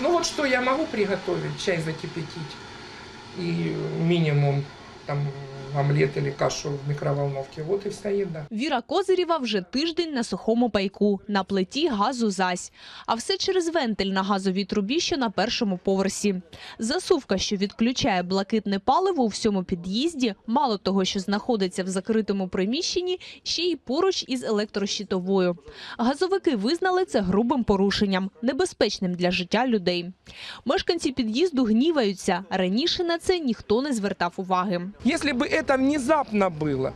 Ну вот что я могу приготовить? Чай закипятить и минимум там омлет или кашу в микроволновке. Вот и вся еда. Віра Козирєва вже тиждень на сухому пайку, на плиті газу зась. А все через вентиль на газовій трубі, що на першому поверсі. Засувка, що відключає блакитне паливо у всьому під'їзді, мало того, що знаходиться в закритому приміщенні, ще й поруч із електрощитовою. Газовики визнали це грубим порушенням, небезпечним для життя людей. Мешканці під'їзду гніваються. Раніше на це ніхто не звертав уваги. Если бы это внезапно было,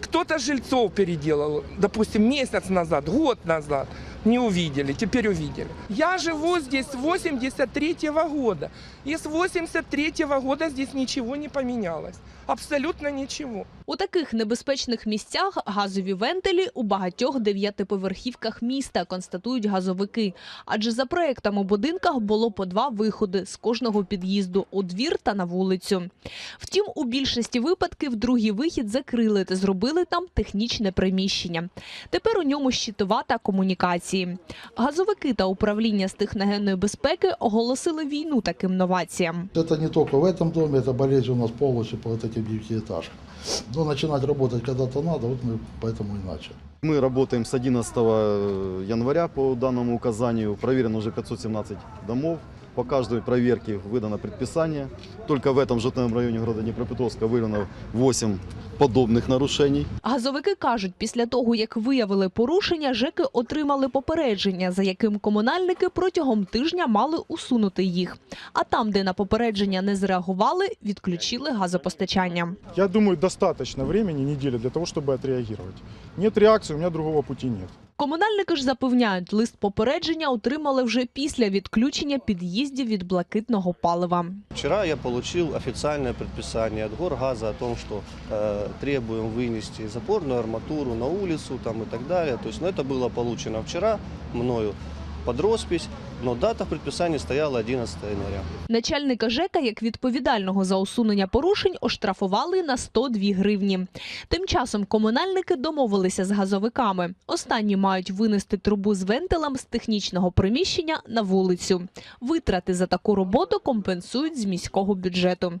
кто-то жильцов переделал, допустим, месяц назад, год назад, не увидели, теперь увидели. Я живу здесь с 83 года, и с 83 года здесь ничего не поменялось. Абсолютно ничего. У таких небезпечних місцях газові вентилі у багатьох дев'ятиповерхівках міста, констатують газовики. Адже за проектом у будинках було по два виходи з кожного під'їзду – у двір та на вулицю. Втім, у більшості випадків другий вихід закрили та зробили там технічне приміщення. Тепер у ньому щитова та комунікації. Газовики та управління з техногенної безпеки оголосили війну таким новаціям. Это не только в этом доме, это болезнь у нас полностью по вот этим девятиэтажкам. Но начинать работать когда-то надо, вот мы поэтому и начали. Мы работаем с 11 января по данному указанию. Проверено уже 517 домов. По каждой проверке выдано предписание. Только в этом житном районе города Днепропетровска выявлено 8 подобных нарушений. Газовики кажуть, після того, як виявили порушення, ЖЕКи отримали попередження, за яким комунальники протягом тижня мали усунути їх. А там, де на попередження не зреагували, відключили газопостачання. Я думаю, достаточно времени, недели, для того, чтобы отреагировать. Нет реакции, у меня другого пути нет. Комунальники ж запевняють, лист попередження отримали вже після відключення під'їздів від блакитного палива. Вчера я получил официальное предписание от Горгаза о том, что э, требуем вынести запорную арматуру на улицу там, и так далее. То есть, ну, это было получено вчера мною под роспись, но дата в предписании стояла 11 января. Начальника ЖЕКа, як відповідального за усунення порушень, оштрафували на 102 гривні. Тим часом комунальники домовилися з газовиками. Останні мають винести трубу з вентилем з технічного приміщення на вулицю. Витрати за таку роботу компенсують з міського бюджету.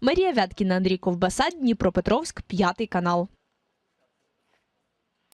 Марія Вяткіна, Андрій Ковбаса, Дніпропетровськ, п'ятий канал.